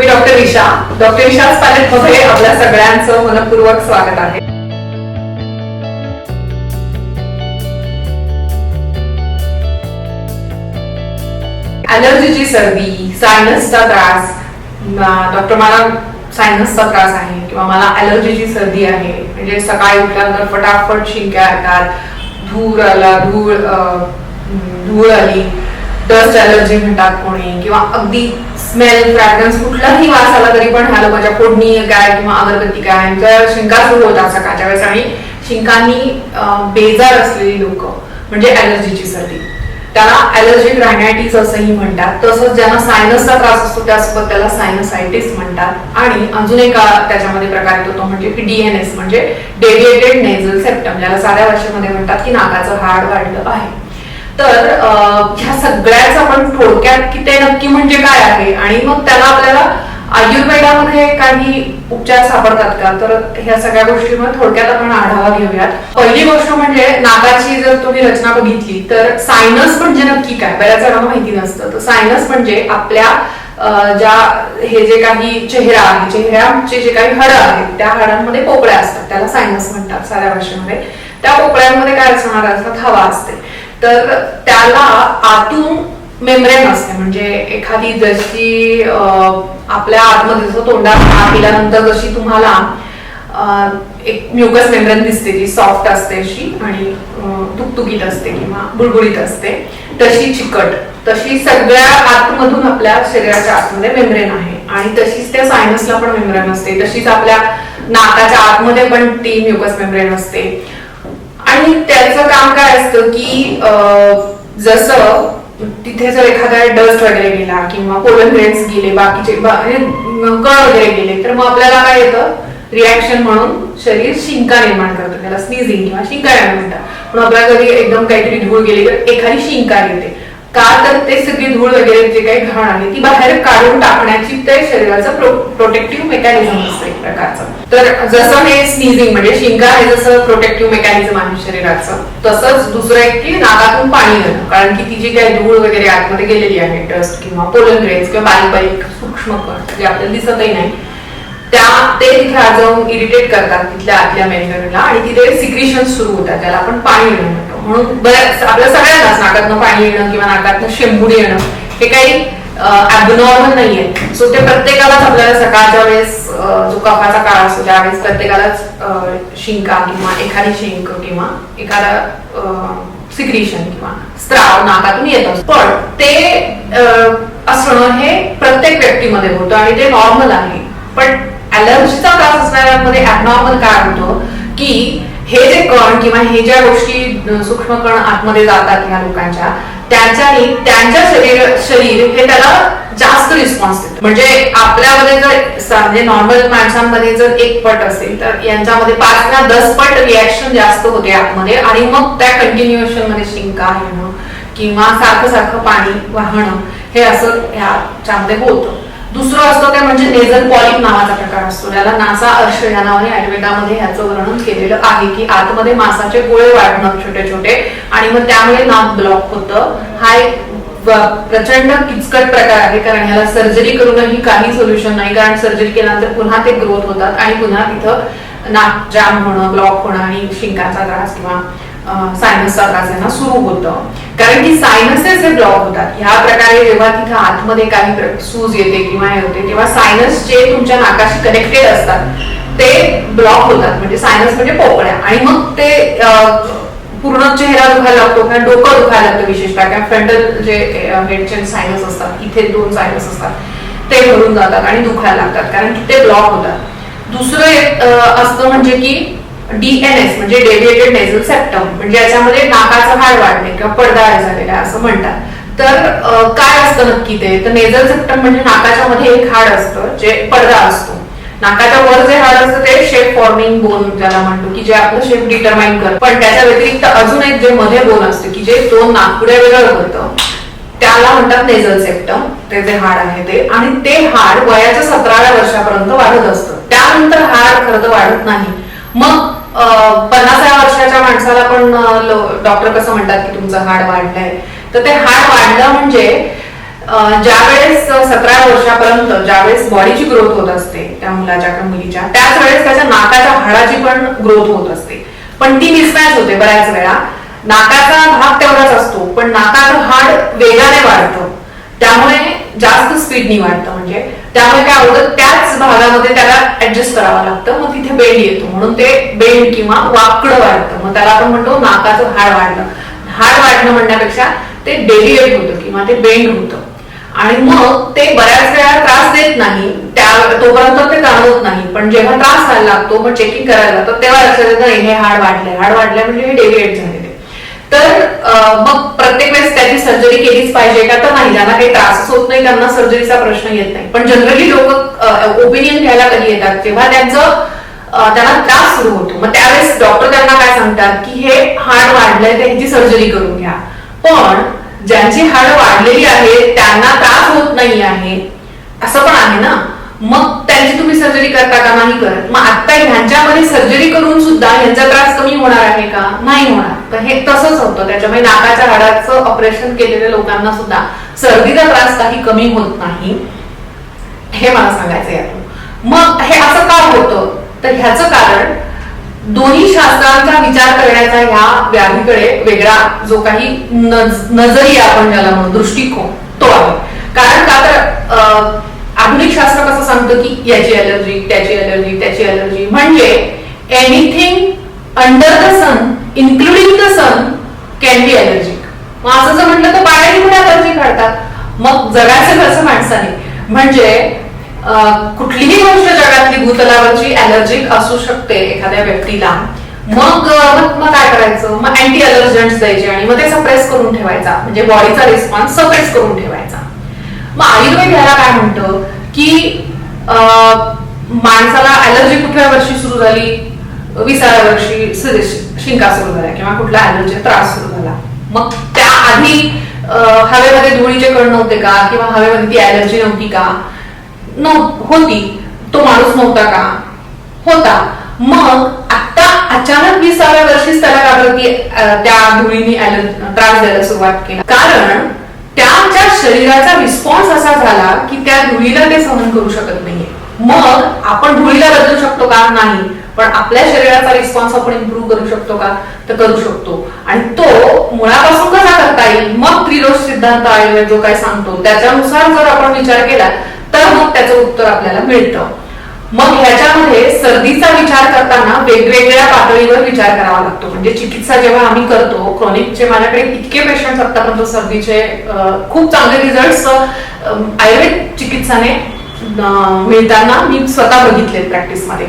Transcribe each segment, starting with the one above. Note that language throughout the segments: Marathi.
मी डॉक्टर ईशा डॉक्टर ईशाच पॅलेटमध्ये आपल्या सगळ्यांचं मनपूर्वक स्वागत आहे. ॲलर्जीची सर्दी सायनसचा त्रास डॉक्टर मला सायनसचा त्रास आहे किंवा मला ॲलर्जीची सर्दी आहे. म्हणजे सकाळी उठल्यानंतर फटाफट शिंक्या येतात धूर आला धूळ अं, धूळ आली डस्ट अलर्जी म्हणतात कोणी किंवा अगदी स्मेल फ्रॅग्रन्स कुठलाही वास आला तरी पण ह्या लोकांच्या फोडणी काय किंवा अगरबत्ती काय यांच्या शिंका सुरू होतात सकाळच्या वेळेस आणि शिंकांनी बेजार असलेली लोक म्हणजे ऍलर्जीची सर्दी. त्याला ॲलर्जिक रायनायटिस असंही म्हणतात. तसंच ज्यांना सायनसचा त्रास असतो त्यासोबत त्याला सायनसायटिस म्हणतात. आणि अजून एक त्याच्यामध्ये प्रकार येतो तो म्हणजे डीएनएस म्हणजे डेव्हिएटेड नेझल सेप्टम ज्याला साध्या भाषेमध्ये म्हणतात की नाकाचं हाड वाढलं आहे. तर ह्या सगळ्याच आपण थोडक्यात की ते नक्की म्हणजे काय आहे? आणि मग त्याला आपल्याला आयुर्वेदामध्ये काही उपचार सापडतात का? तर ह्या सगळ्या गोष्टींवर थोडक्यात आपण आढावा घेऊयात. पहिली गोष्ट म्हणजे नाकाची जर तुम्ही रचना बघितली तर सायनस म्हणजे नक्की काय? बऱ्याच जणांना माहिती नसतं. तर सायनस म्हणजे आपल्या ज्या हे जे काही चेहरा आहे चेहऱ्याचे जे काही हाडं आहेत त्या हाडांमध्ये पोकळ्या असतात. त्याला सायनस म्हणतात साऱ्या भाषेमध्ये. त्या पोकळ्यांमध्ये काय असणार? असतात हवा असते. तर त्याला आतून मेम्ब्रेन असते. म्हणजे एखादी जशी आपल्या आतमध्ये जसं तोंडात हा गेल्यानंतर जशी तुम्हाला एक म्युकस मेम्ब्रेन दिसते जी सॉफ्ट असते अशी आणि तुकतुकीत असते किंवा बुळबुळीत असते तशी चिकट. तशी सगळ्या आतमधून आपल्या शरीराच्या आतमध्ये मेम्ब्रेन आहे. आणि तशीच त्या सायनसला पण मेम्ब्रेन असते. तशीच आपल्या नाकाच्या आतमध्ये पण ती म्युकस मेम्ब्रेन असते. आणि त्याचं काम काय असतं की जसं तिथे जर एखादा डस्ट वगैरे गेला किंवा पोलन ग्रेन्स गेले बाकीचे कळ वगैरे गेले तर मग आपल्याला काय येतं? रिॲक्शन म्हणून शरीर शिंका निर्माण करतं. त्याला स्नीझिंग किंवा शिंका निर्माण म्हणतात पण आपल्याला कधी एकदम काहीतरी धूळ गेली तर एखादी शिंका येते. का तर ते सगळी धूळ वगैरे जे काही घाण आहे ती बाहेर काढून टाकण्याची ते शरीराचं प्रोटेक्टिव्ह मेकॅनिझम असतं एक प्रकारचं. तर जसं हे स्नीझिंग म्हणजे शिंका हे जसं प्रोटेक्टिव्ह मेकॅनिझम आहे शरीराचं तसंच दुसरं एक की नाकातून पाणी येणं. कारण की ती जी काही धूळ वगैरे आतमध्ये गेलेली आहे डस्ट किंवा पोलन ग्रेन्स किंवा बारीक बारीक सूक्ष्म कण जे आपल्याला दिसतही नाही त्या ते तिथे आत जाऊन इरिटेट करतात तिथल्या आतल्या मेंबरला आणि तिथे सिक्रिशन सुरू होतात त्याला आपण पाणी येणं म्हणतो. म्हणून बऱ्याच आपल्या सगळ्यांनाच नाकातनं पाणी येणं किंवा नाकातनं शेंबुडी येणं हे काही ऍबनॉर्मल नाहीये. सो ते प्रत्येकालाच आपल्याला सकाळच्या वेळेस जो कफाचा काळ असतो त्यावेळेस प्रत्येकालाच शिंका किंवा एखादी शिंक किंवा एखादा सिक्रिशन किंवा स्त्राव नाकातून येत असतो. पण ते असणं हे प्रत्येक व्यक्तीमध्ये होतं आणि ते नॉर्मल आहे. पण अलर्जीचा त्रास असणाऱ्यांमध्ये ॲबनॉर्मल काय होतं की हे जे कण किंवा हे ज्या गोष्टी सूक्ष्म कण आतमध्ये जातात ह्या लोकांच्या त्याच्यानी त्यांच्या शरीर शरीर हे त्याला जास्त रिस्पॉन्स देतं. म्हणजे आपल्यामध्ये जर म्हणजे नॉर्मल माणसांमध्ये जर एक पट असेल तर यांच्यामध्ये पाच ना दस पट रिॲक्शन जास्त होते आतमध्ये आणि मग त्या कंटिन्युएशनमध्ये शिंका येणं किंवा सारखं सारखं पाणी वाहणं हे असं ह्याच्यामध्ये होतं. दुसरं असतं ते म्हणजे नेझल पॉलिप नावाचा प्रकार असतो. ज्याला नासा अर्श या नावाने आयुर्वेदामध्ये ह्याचं वर्णन केलेलं आहे की आतमध्ये मासाचे गोळे वाढणं छोटे छोटे आणि मग त्यामुळे नाक ब्लॉक होतं. हा एक प्रचंड किचकट प्रकार आहे कारण ह्याला सर्जरी करूनही काही सोल्युशन नाही. कारण सर्जरी केल्यानंतर पुन्हा ते ग्रोथ होतात आणि पुन्हा तिथं नाक जाम होणं ब्लॉक होणं आणि शिंकाचा त्रास किंवा सायनसचा त्रास यांना सुरू होतं. कारण की सायनसेस हे ब्लॉक होतात. ह्या प्रकारे जेव्हा तिथं आतमध्ये काही सूज येते किंवा हे होते तेव्हा सायनस जे तुमच्या नाकाशी कनेक्टेड असतात ते ब्लॉक होतात. म्हणजे सायनस म्हणजे पोकळ्या. आणि मग ते पूर्ण चेहरा दुखायला लागतो किंवा डोकं दुखायला लागतं विशेषतः किंवा फ्रंटल जे हेडचे सायनस असतात इथे दोन सायनस असतात ते भरून जातात आणि दुखायला लागतात. कारण की ते ब्लॉक होतात. दुसरं एक असतं म्हणजे की डीएनएस म्हणजे डेव्हिएटेड नेझल सेप्टम म्हणजे याच्यामध्ये नाकाचा हाड वाढणे किंवा पडदा झालेला आहे असं म्हणतात. तर काय असतं नक्की ते? तर नेझल सेप्टम म्हणजे नाकाच्या मध्ये एक हाड असतं जे पडदा असतो. नाकाच्या वर जे हाड असतं ते शेप फॉर्मिंग बोन ज्याला म्हणतो की जे आपलं शेप डिटरमाइन करतं. पण त्याच्या व्यतिरिक्त अजून एक जे मध्ये बोन असतं की जे दोन नागपुड्या वेगळं करतं त्याला म्हणतात नेझल सेप्टम ते जे हाड आहे ते. आणि ते हाड वयाच्या सतराव्या वर्षापर्यंत वाढत असतं. त्यानंतर हाड खरं तर वाढत नाही. मग पन्नास पन्नासाव्या वर्षाच्या माणसाला पण डॉक्टर कसं म्हणतात की तुमचं हाड वाढलंय. तर ते हाड वाढलं म्हणजे ज्यावेळेस सतरा वर्षापर्यंत ज्यावेळेस बॉडीची ग्रोथ होत असते त्या मुलाच्या किंवा मुलीच्या त्याच वेळेस त्याच्या नाकाच्या हाडाची पण ग्रोथ होत असते. पण ती मिसमॅच होते बऱ्याच वेळा. नाकाचा भाग तेवढाच असतो पण नाकाचं हाड वेगाने वाढतं. त्यामुळे जास्त स्पीडनी वाढतं म्हणजे. त्यामुळे काय होतं त्याच भागामध्ये त्याला ऍडजस्ट करावं लागतं मग तिथे बेंड येतो. म्हणून ते बेंड किंवा वाकडं वाढतं. मग त्याला आपण म्हणतो नाकाचं हाड वाढणं. हाड वाढणं म्हणण्यापेक्षा ते डेलिएट होतं किंवा ते बेंड होतं. आणि मग ते बऱ्याच वेळा त्रास देत नाही. त्या तोपर्यंत ते जाणवत नाही. पण जेव्हा त्रास व्हायला लागतो मग चेकिंग करायला लागतं तेव्हा लक्षात येतं "नाही, हे हाड वाढलंय. हाड वाढलंय म्हणजे हे डेलिएट झालेले तर मग प्रत्येक वेळेस त्याची सर्जरी केलीच पाहिजे का? तर नाही. ज्यांना काही त्रासच त्यांना सर्जरीचा प्रश्न येत नाही. पण जनरली लोक ओपिनियन घ्यायला कधी येतात तेव्हा त्यांचं त्यांना त्रास सुरू होतो. मग त्यावेळेस डॉक्टर त्यांना काय सांगतात की हे हाड वाढलंय त्यांची सर्जरी करून घ्या. पण ज्यांची हाड वाढलेली आहेत त्यांना त्रास होत नाही आहे असं पण आहे ना? मग त्यांची तुम्ही सर्जरी करता का? नाही करत. मग आता ह्यांच्यामध्ये सर्जरी करून सुद्धा ह्यांचा त्रास कमी होणार आहे का? नाही होणार. तर हे तसंच होतं. त्याच्यामुळे नाकाच्या हाडाचं ऑपरेशन केलेल्या लोकांना सुद्धा सर्दीचा त्रास काही कमी होत नाही. हे मला सांगायचं यातून मग हे असं का होतं? तर ह्याचं कारण दोन्ही शास्त्रांचा विचार करण्याचा ह्या व्याधीकडे वेगळा जो काही नज- नजरिया आपण ज्याला म्हणू दृष्टिकोन तो आहे. कारण का तर आधुनिक शास्त्र कसं सांगतं की याची अलर्जी त्याची अलर्जी त्याची अलर्जी म्हणजे anything under the sun including the sun can be allergic मग असं जर म्हटलं तर बाळाही पण अलर्जी काढतात मग जगायचं कसं माणसाने. म्हणजे कुठलीही गोष्ट जगातली भूतलावरची अलर्जिक असू शकते एखाद्या व्यक्तीला. मग मग मग काय करायचं? मग अँटी अलर्जंट द्यायचे आणि मग ते सप्रेस करून ठेवायचा. म्हणजे बॉडीचा रिस्पॉन्स सप्रेस करून ठेवायचा. मग आयुर्वेद ह्याला काय म्हणतं? की अं, माणसाला अलर्जी कुठल्या वर्षी सुरू झाली? विसाव्या वर्षी शिंका सुरू झाला किंवा कुठला अलर्जी त्रास सुरू झाला. मग त्या आधी हवेमध्ये धुळीचे कण नव्हते का? किंवा हवेमध्ये ती अलर्जी नव्हती का? नव्ह- होती. तो माणूस नव्हता का? होता. मग आता अचानक विसाव्या वर्षीच त्याला का त्या धुळीने त्रास द्यायला सुरुवात केला. कारण त्याच्या शरीराचा रिस्पॉन्स असा झाला की त्या धुळीला ते सहन करू शकत नाहीये. मग आपण धुळीला बदलू शकतो का? नाही. पण आपल्या शरीराचा रिस्पॉन्स आपण इम्प्रूव्ह करू शकतो का? तर करू शकतो. आणि तो मुळापासून कसा करता येईल? मग त्रिरोष सिद्धांत आयुर्वेद जो काही सांगतो त्याच्यानुसार जर आपण विचार केला तर मग त्याचं उत्तर आपल्याला मिळतं. मग ह्याच्यामध्ये सर्दीचा विचार करताना वेगवेगळ्या पातळीवर विचार करावा लागतो. म्हणजे चिकित्सा जेव्हा आम्ही करतो क्रॉनिकचे माझ्याकडे इतके पेशंट आतापर्यंत सर्दीचे खूप चांगले रिझल्ट आयुर्वेद चिकित्साने मिळताना मी स्वतः बघितले प्रॅक्टिसमध्ये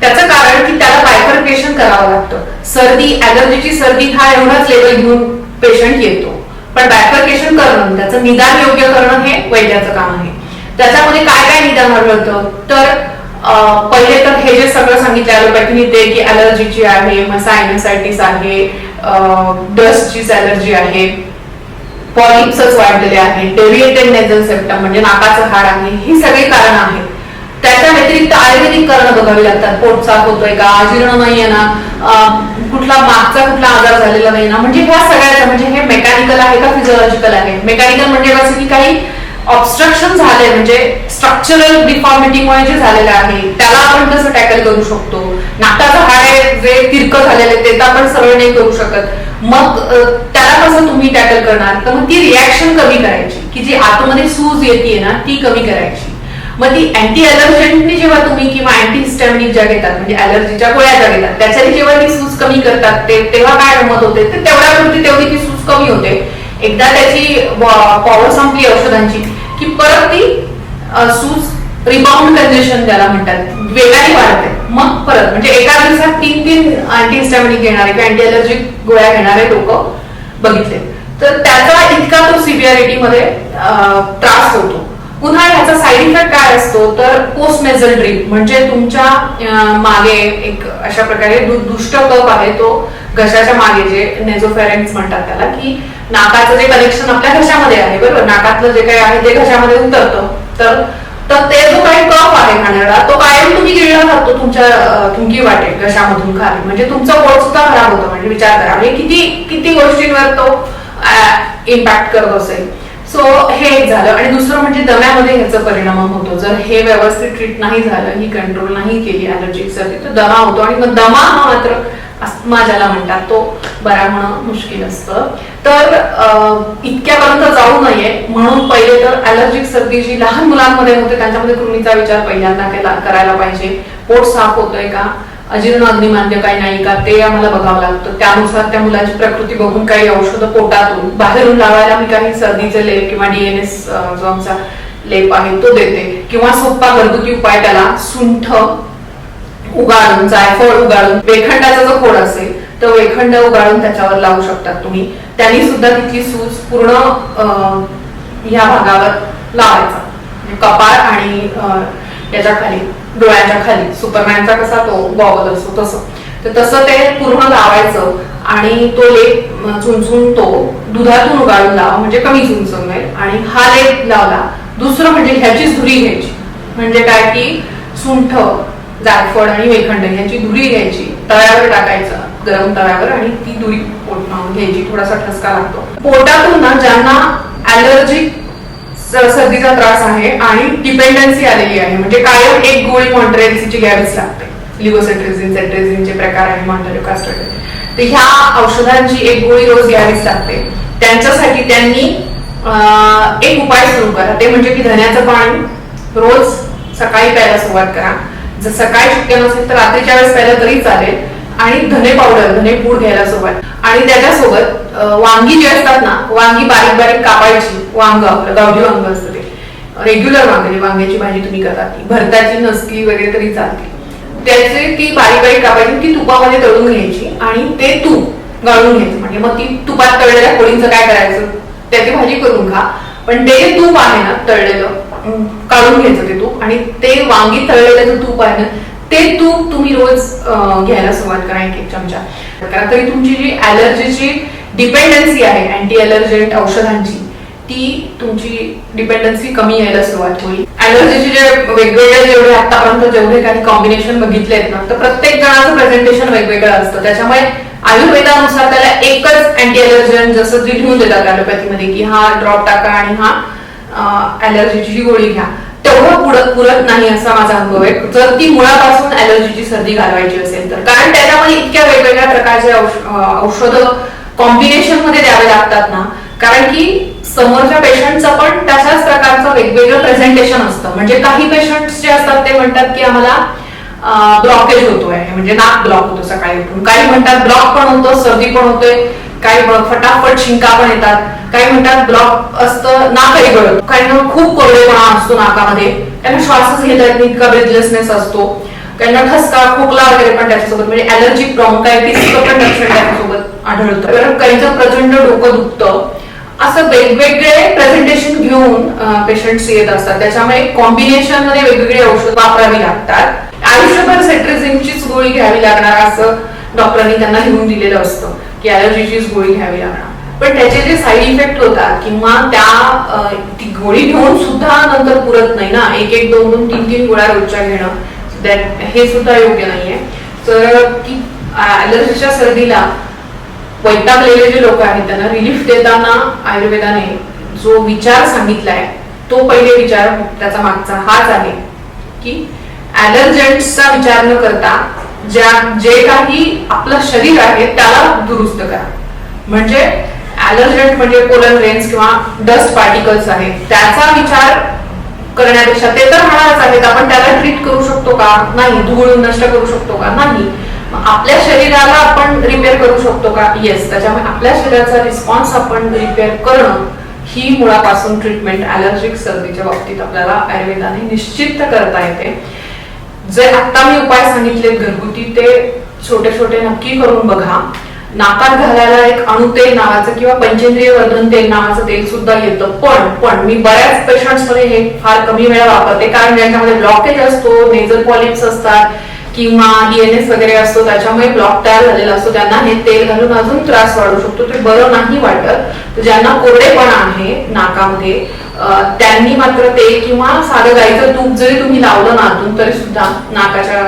त्याचं कारण की त्याला बायफर्केशन करावं लागतं. सर्दी ऍलर्जीची सर्दी हा एवढाच लेवल घेऊन पेशंट येतो. पण बायफर्केशन करणं त्याचं निदान योग्य करणं हे वैद्याचं काम आहे. त्याच्यामध्ये काय काय निदान आढळतं? तर पहिले तर हे जे सगळं सांगितलं ॲलोपॅथीने ते की अलर्जीची आहे मग सायनोसायटिस आहे डस्टचीच अलर्जी आहे पॉलिप्सच वाढलेले आहे डेव्हिएटेड नेझल सेप्टम म्हणजे नाकाचं हाड आहे ही सगळी कारण आहेत. त्याच्या व्यतिरिक्त आयुर्वेदिक कारण बघावी लागतात. पोट साफ होतोय का? जीर्ण नाहीये ना? कुठला मागचा कुठला आजार झालेला नाही ना? म्हणजे ह्या सगळ्याच्या म्हणजे हे मेकॅनिकल आहे का फिजिओलॉजिकल आहे? मेकॅनिकल म्हणजे कसं की काही ऑब्स्ट्रक्शन झाले म्हणजे स्ट्रक्चरल डिफॉर्मिटीमुळे जे झालेलं आहे त्याला आपण कसं टॅकल करू शकतो? नाकाचं हाय जे तिरकं झालेले ते तर आपण सरळ नाही करू शकत. मग त्याला कसं तुम्ही टॅकल करणार? तर मग ती रिॲक्शन कमी करायची की जी आतमध्ये सूज येते ना ती कमी करायची. मग ती अँटी अलर्जंटनी जेव्हा तुम्ही किंवा अँटी ज्या घेतात म्हणजे अलर्जीच्या गोळ्या ज्या घेतात त्याच्याने जेव्हा ती सूज कमी करतात ते तेव्हा काय गमत होते? तर तेवढ्यापुरती तेवढी ती सूज कमी होते. एकदा त्याची पॉवर संपली औषधांची. की परत ती सूज रिबाउंड कंजेशन ज्याला म्हणतात. वेगाने वाढते. मग परत म्हणजे एका दिवसात तीन तीन अँटीहिस्टॅमिनिक घेणारे किंवा अँटी अलर्जिक गोळ्या घेणारे लोक बघितले. तर त्याचा इतका तो सिव्हिअरिटी मध्ये त्रास होतो. पुन्हा ह्याचा साईड इफेक्ट काय असतो? तर पोस्ट नेझल ड्रीप म्हणजे तुमच्या मागे एक अशा प्रकारे दुष्ट कप आहे तो घशाच्या मागे जे नेझोफेरेन्स म्हणतात त्याला की नाकाचं जे कनेक्शन आपल्या घशामध्ये आहे बरोबर? नाकातलं जे काही आहे ते घशामध्ये उतरतं तर तर ते जो काही कफ आहे खाण्याला तो कायम तुम्ही गिळला जातो तुमच्या थुंकी वाटे घशामधून खाली. म्हणजे तुमचं पोट सुद्धा खराब होतं म्हणजे विचार करा. म्हणजे किती किती गोष्टींवर तो इम्पॅक्ट करत असेल. सो हे एक झालं. आणि दुसरं म्हणजे दम्यामध्ये ह्याचा परिणाम होतो. जर हे व्यवस्थित ट्रीट नाही झालं ही कंट्रोल नाही केली अलर्जिक तर दमा होतो. आणि मग दमा हा मात्र अस्थमा ज्याला म्हणतात तो बरा होणं मुश्किल असतं. तर इतक्यापर्यंत जाऊ नये. म्हणून पहिले तर अलर्जिक सर्दी जी लहान मुलांमध्ये होते त्यांच्यामध्ये कृमीचा विचार पहिल्यांदा केला करायला पाहिजे. पोट साफ होतोय का? अजीर्ण अग्निमान्य काही नाही का? ते आम्हाला बघावं लागतं. त्यानुसार त्या मुलाची प्रकृती बघून काही औषधं पोटातून बाहेरून लावायला मी काही सर्दीचे लेप किंवा डीएनएस जो आमचा लेप आहे तो देते. किंवा सोपा घरगुती उपाय त्याला सुंठ उगाळून जायफळ उगाळून वेखंडाचा जो खोड असेल तर वेखंड उगाळून त्याच्यावर लावू शकतात तुम्ही. त्यांनी सुद्धा तिथली सूज पूर्ण ह्या भागावर लावायचा. म्हणजे कपाळ आणि याच्या खाली डोळ्याच्या खाली. सुपरमॅनचा कसा तो गॉगल असतो तसं. तर तसं ते पूर्ण लावायचं आणि तो लेप अं, चुंचून तो दुधातून उगाळून लावा म्हणजे कमी चुंचवेल आणि हा लेप लावला दुसरं म्हणजे ह्याची धुरी घ्यायची. म्हणजे काय की सुंठ जायफळ आणि वेखंड यांची धुरी घ्यायची. तव्यावर टाकायचं गरम तव्यावर आणि ती धुरी पोटावर घ्यायची. थोडासा ठसका लागतो. पोटातून ना ज्यांना अलर्जिक सर्दीचा त्रास आहे आणि डिपेंडन्सी आलेली आहे म्हणजे कायम एक गोळी मॉन्ट्रेलची घ्यावीच लागते. लिगोसेट्रिझिन सेट्रेझिनचे प्रकार आहे मॉन्टेरिकास्टेट तर ह्या औषधांची एक गोळी रोज घ्यावीच लागते. त्यांच्यासाठी त्यांनी एक उपाय सुरू करा. ते म्हणजे की धन्याचं पाणी रोज सकाळी प्यायला सुरुवात करा. जर सकाळी शक्य नसेल तर रात्रीच्या वेळेस प्यायला तरी चालेल. आणि धने पावडर धने पूड घ्यायला सोबत. आणि त्याच्यासोबत वांगी जी असतात ना वांगी बारीक बारीक कापायची. वांग आपलं गावठी वांग असतं ते. रेग्युलर वांगे वांग्याची भाजी तुम्ही करता ती. भरताची नसकी वगैरे तरी चालते. त्याचे ती बारीक बारीक कापायची ती तुपामध्ये तळून घ्यायची. आणि ते तूप गाळून घ्यायचं. म्हणजे मग ती तुपात तळलेल्या कोळींचं काय करायचं? त्याची भाजी करून खा. पण ते तूप आहे ना तळलेलं काढून घ्यायचं ते. तूप आणि ते वांगी तळलेलं जे तूप आहे ना ते तूप तुम्ही रोज घ्यायला सुरुवात करा एक एक चमचा. कारण तरी तुमची जी अलर्जीची डिपेंडन्सी आहे अँटी अलर्जंट औषधांची ती तुमची डिपेंडन्सी कमी यायला सुरुवात होईल. अलर्जीचे जे वेगवेगळे जेवढे आतापर्यंत जेवढे काही कॉम्बिनेशन बघितले आहेत ना तर प्रत्येक जणाचं प्रेझेंटेशन वेगवेगळं असतं. त्याच्यामुळे आयुर्वेदानुसार त्याला एकच अँटी अलर्जन जसं जे लिहून देतात अॅलोपॅथीमध्ये की हा ड्रॉप टाका आणि हा अलर्जीची गोळी घ्या. तेवढं पुरत पुरत नाही असा माझा अनुभव आहे. जर ती मुळापासून अलर्जीची सर्दी घालवायची असेल तर. कारण त्याच्यामध्ये इतक्या वेगवेगळ्या प्रकारचे औषध कॉम्बिनेशनमध्ये द्यावे लागतात ना. कारण की समोरच्या पेशंटचं पण तशाच प्रकारचं वेगवेगळं प्रेझेंटेशन असतं. म्हणजे काही पेशंट जे असतात ते म्हणतात की आम्हाला ब्लॉकेज होतोय. म्हणजे नाक ब्लॉक होतो सकाळी उठून. काही म्हणतात ब्लॉक पण होतो सर्दी पण होतोय काही फटाफट शिंका पण येतात. काही म्हणतात ब्लॉक असतं नाकही गळत. काही खूप कोरडेपणा असतो नाकामध्ये. त्यांना श्वासच घेता येत नाही इतका ब्रेथलेसनेस असतो. त्यांना ठसका खोकला वगैरे पण त्याच्यासोबत. म्हणजे अलर्जी ब्रॉन्कायटिस पण लक्षण त्याच्यासोबत आढळतं. कारण काहींचं प्रचंड डोकं दुखतं. असं वेगवेगळे प्रेझेंटेशन घेऊन पेशंट्स येत असतात. त्याच्यामुळे कॉम्बिनेशनमध्ये वेगवेगळी औषध वापरावी लागतात. आयुष्यभर सेट्रेझिनचीच गोळी घ्यावी लागणार असं डॉक्टरांनी त्यांना लिहून दिलेलं असतं. की अलर्जीचीच गोळी घ्यावी लागणार. पण त्याचे जे साईड इफेक्ट होतात किंवा त्या ती गोळी घेऊन सुद्धा नंतर पुरत नाही ना. एक एक दोन दोन तीन तीन गोळ्या रोजच्या घेणं. हे सुद्धा योग्य नाहीये. तर की अलर्जीच्या सर्दीला वैतागलेले जे लोक आहेत त्यांना रिलीफ देताना आयुर्वेदाने जो विचार सांगितलाय तो पहिले विचार त्याचा मागचा हाच आहे की अलर्जंट्सचा विचार न करता ज्या जे काही आपलं शरीर आहे त्याला दुरुस्त करा. म्हणजे अलर्जंट म्हणजे पोलन रेन्स किंवा डस्ट पार्टिकल्स आहेत त्याचा विचार करण्यापेक्षा ते तर होणारच आहेत आपण त्याला ट्रीट करू शकतो का? नाही धूळ नष्ट करू शकतो का? नाही. आपल्या शरीराला आपण रिपेअर करू शकतो का? येस त्याच्यामुळे आपल्या शरीराचा रिस्पॉन्स आपण रिपेअर करणं ही मुळापासून ट्रीटमेंट अलर्जिक सर्दीच्या बाबतीत आपल्याला आयुर्वेदाने निश्चित करता येते. जे आता मी उपाय सांगितले घरगुती ते छोटे छोटे नक्की करून बघा. नाकात घालायला एक अणुतेल नावाचं किंवा पंचेंद्रिय वर्धन तेल नावाचं तेल सुद्धा येतं. पण पण मी बऱ्याच पेशंट्समध्ये हे फार कमी वेळा वापरते. कारण ज्यांच्यामध्ये ब्लॉकेज असतो नेझल पॉलिप्स असतात किंवा डीएनएस वगैरे असतो त्याच्यामुळे ब्लॉक तयार झालेला असतो. त्यांना हे तेल घालून अजून त्रास वाढू शकतो. ते बरं नाही वाटत. ज्यांना कोरडेपणा आहे नाकामध्ये त्यांनी मात्र ते किंवा साधं गाईचं तूप जरी तुम्ही लावलं नातून तरी सुद्धा नाकाच्या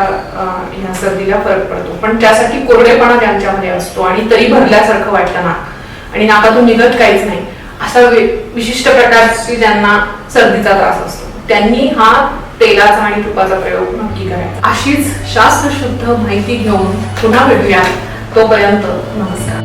ह्या सर्दीला फरक पडतो. पण त्यासाठी कोरडेपणा त्यांच्यामध्ये असतो आणि तरी भरल्यासारखं वाटतं नाक. आणि नाकातून निघत काहीच नाही. अशा विशिष्ट प्रकारची ज्यांना सर्दीचा त्रास असतो त्यांनी हा तेलाचा आणि तुपाचा प्रयोग नक्की करायचा. अशीच शास्त्रशुद्ध माहिती घेऊन पुन्हा भेटूया. तोपर्यंत नमस्कार.